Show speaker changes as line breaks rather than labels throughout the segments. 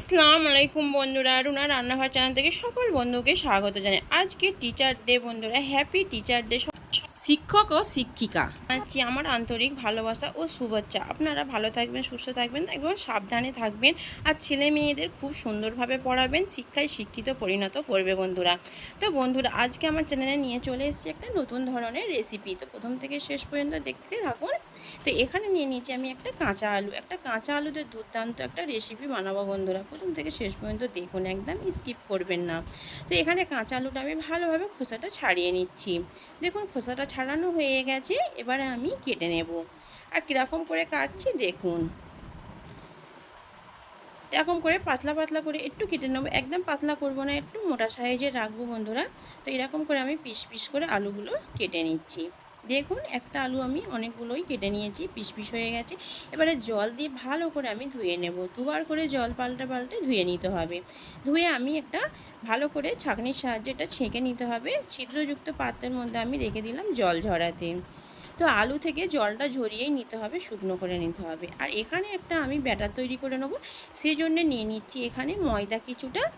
আসসালামু আলাইকুম বন্ধুরা, রুনা রান্নাঘর চ্যানেল থেকে সকল বন্ধুকে স্বাগত জানাই। আজকে টিচার ডে বন্ধুরা হ্যাপি টিচার ডে শিক্ষক ও শিক্ষিকা। জানাচ্ছি আমার আন্তরিক ভালোবাসা ও শুভেচ্ছা। আপনারা ভালো থাকবেন, সুস্থ থাকবেন এবং সাবধানে থাকবেন আর ছেলে মেয়েদের খুব সুন্দরভাবে পড়াবেন, শিক্ষায় শিক্ষিত পরিণত করবে বন্ধুরা। তো বন্ধুরা, আজকে আমার চ্যানেলে নিয়ে চলে এসেছি একটা নতুন ধরনের রেসিপি তো প্রথম থেকে শেষ পর্যন্ত দেখতে থাকুন। তো এখানে নিয়ে নিচ্ছি আমি একটা কাঁচা আলু। একটা কাঁচা আলুতে দুর্দান্ত একটা রেসিপি বানাবো বন্ধুরা। প্রথম থেকে শেষ পর্যন্ত দেখুন, একদম স্কিপ করবেন না। তো এখানে কাঁচা আলুটা আমি ভালোভাবে খোসাটা ছাড়িয়ে নিচ্ছি। দেখুন, খোসাটা ছাড়ানো হয়ে গেছে, এবারে আমি কেটে নেব। আর কীরকম করে কাটছি দেখুন। এরকম করে পাতলা পাতলা করে একটু কেটে নেব। একদম পাতলা করব না, একটু মোটা সাইজে রাখব বন্ধুরা। তো এরকম করে আমি পিস পিস করে আলুগুলো কেটে নিচ্ছি। দেখুন, একটা আলু আমি অনেকগুলোই কেটে নিয়েছি পিস পিস হয়ে গেছে। এবারে জল দিয়ে ভালো করে আমি ধুয়ে নেব। দুবার করে জল পাল্টে পাল্টে ধুয়ে নিতে হবে। ধুয়ে আমি একটা ভালো করে ছাঁকনির সাহায্যে এটা ছেঁকে নিতে হবে। ছিদ্রযুক্ত পাত্রের মধ্যে আমি রেখে দিলাম জল ঝরাতে। তো আলু থেকে জলটা ঝরিয়েই নিতে হবে, শুকনো করে নিতে হবে। আর এখানে একটা আমি ব্যাটার তৈরি করে নেব। সেই জন্যে নিয়ে নিচ্ছি এখানে ময়দা কিছুটা।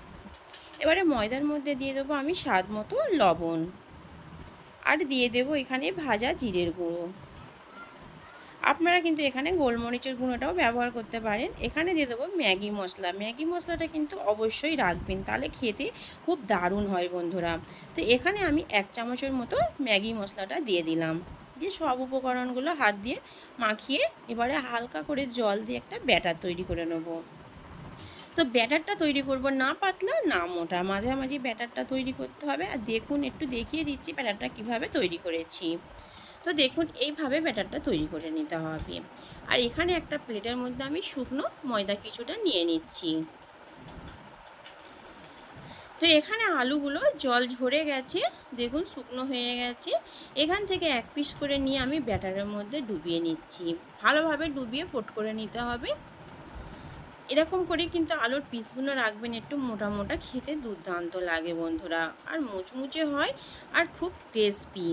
এবারে ময়দার মধ্যে দিয়ে দেবো আমি স্বাদ মতো লবণ। আর দিয়ে দেব এখানে ভাজা জিরের গুঁড়ো। আপনারা কিন্তু এখানে গোলমরিচের গুঁড়োটাও ব্যবহার করতে পারেন। এখানে দিয়ে দেবো ম্যাগি মশলা। ম্যাগি মশলাটা কিন্তু অবশ্যই রাখবেন, তাহলে খেতে খুব দারুণ হয় বন্ধুরা। তো এখানে আমি এক চামচের মতো ম্যাগি মশলাটা দিয়ে দিলাম। দিয়ে সব উপকরণগুলো হাত দিয়ে মাখিয়ে এবারে হালকা করে জল দিয়ে একটা ব্যাটার তৈরি করে নেব। তো ব্যাটারটা তৈরি করব না পাতলা, না মোটা। মাঝামাঝি ব্যাটারটা তৈরি করতে হবে আর দেখুন, একটু দেখিয়ে দিচ্ছি ব্যাটারটা কীভাবে তৈরি করেছি। তো দেখুন, এইভাবে ব্যাটারটা তৈরি করে নিতে হবে। আর এখানে একটা প্লেটের মধ্যে আমি শুকনো ময়দা কিছুটা নিয়ে নিচ্ছি। তো এখানে আলুগুলো জল ঝরে গেছে, দেখুন শুকনো হয়ে গেছে। এখান থেকে এক পিস করে নিয়ে আমি ব্যাটারের মধ্যে ডুবিয়ে নিচ্ছি। ভালোভাবে ডুবিয়ে পোট করে নিতে হবে। এরকম করে কিন্তু আলুর পিসগুলো রাখবেন একটু মোটা মোটা, খেতে দুর্দান্ত লাগে বন্ধুরা। আর মুচমুচে হয় আর খুব ক্রিসপি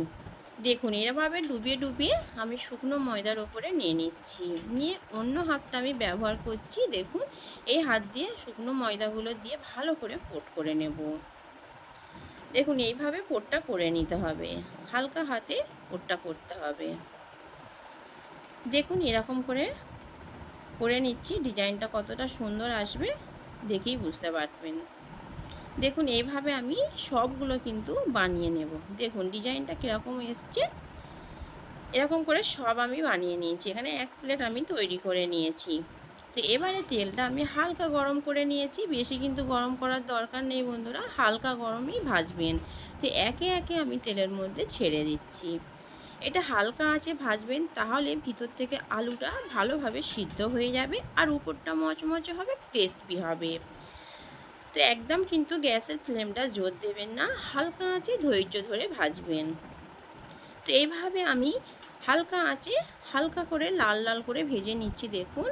দেখুন এরভাবে ডুবিয়ে ডুবিয়ে আমি শুকনো ময়দার ওপরে নিয়ে নিচ্ছি। নিয়ে অন্য হাতটা আমি ব্যবহার করছি, দেখুন, এই হাত দিয়ে শুকনো ময়দাগুলো দিয়ে ভালো করে পোট করে নেব। দেখুন, এইভাবে পোটটা করে নিতে হবে। হালকা হাতে পোটটা করতে হবে। দেখুন, এরকম করে করে নিচ্ছি, ডিজাইনটা কতটা সুন্দর আসবে দেখেই বুঝতে পারবেন। দেখুন, এইভাবে আমি সবগুলো কিন্তু বানিয়ে নেব। দেখুন, ডিজাইনটা কীরকম এসছে। এরকম করে সব আমি বানিয়ে নিয়েছি। এখানে এক প্লেট আমি তৈরি করে নিয়েছি। তো এবারে তেলটা আমি হালকা গরম করে নিয়েছি। বেশি কিন্তু গরম করার দরকার নেই বন্ধুরা, হালকা গরমই ভাজবেন। তো একে একে আমি তেলের মধ্যে ছেড়ে দিচ্ছি। এটা হালকা আঁচে ভাজবেন, তাহলে ভিতর থেকে আলুটা ভালোভাবে সিদ্ধ হয়ে যাবে আর উপরটা মচমচে হবে ক্রিসপি হবে। তো একদম কিন্তু গ্যাসের ফ্লেমটা জোর দেবেন না, হালকা আঁচে ধৈর্য ধরে ভাজবেন। তো এইভাবে আমি হালকা আঁচে হালকা করে লাল লাল করে ভেজে নিচ্ছি, দেখুন।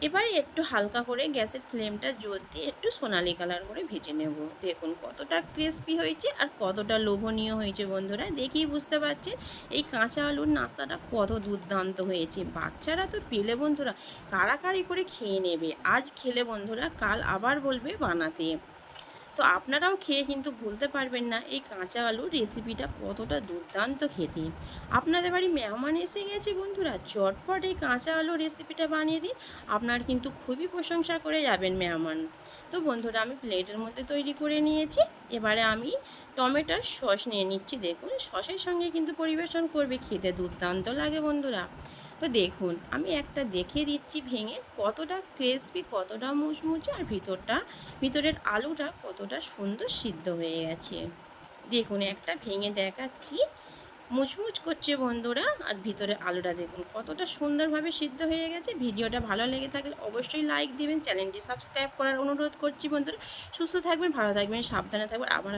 এবারে একটু হালকা করে গ্যাসের ফ্লেমটা জোর দিয়ে একটু সোনালি কালার করে ভেজে নেব। দেখুন কতটা ক্রিস্পি হয়েছে আর কতটা লোভনীয় হয়েছে বন্ধুরা, দেখেই বুঝতে পারছেন এই কাঁচা আলুর নাস্তাটা কত দুর্দান্ত হয়েছে। বাচ্চারা তো পেলে বন্ধুরা কাড়াকাড়ি করে খেয়ে নেবে। আজ খেলে বন্ধুরা, কাল আবার বলবে বানাতে। তো আপনারাও খেয়ে কিন্তু ভুলতে পারবেন না। এই কাঁচা আলুর রেসিপিটা কতটা দুর্দান্ত খেতে। আপনাদের বাড়ি মেহমান এসে গেছে বন্ধুরা, চটপট এই কাঁচা আলুর রেসিপিটা বানিয়ে দিন। আপনার কিন্তু খুবই প্রশংসা করে যাবেন মেহমান। তো বন্ধুরা, আমি প্লেটের মধ্যে তৈরি করে নিয়েছি। এবারে আমি টমেটোর সস নিয়ে নিচ্ছি। দেখুন, সসের সঙ্গে কিন্তু পরিবেশন করবে। খেতে দুর্দান্ত লাগে বন্ধুরা। তো দেখুন, আমি একটা দেখিয়ে দিচ্ছি ভেঙে কতটা ক্রিসপি কতটা মুচমুচে আর ভিতরটা, ভিতরের আলুটা কতটা সুন্দর সিদ্ধ হয়ে গেছে। দেখুন, একটা ভেঙে দেখাচ্ছি। মুচমুচ করছে বন্ধুরা, আর ভিতরে আলুটা দেখুন কতটা সুন্দরভাবে সিদ্ধ হয়ে গেছে। ভিডিওটা ভালো লেগে থাকলে অবশ্যই লাইক দিবেন, চ্যানেলটি সাবস্ক্রাইব করার অনুরোধ করছি বন্ধুরা। সুস্থ থাকবেন, ভালো থাকবেন, সাবধানে থাকবেন। আবার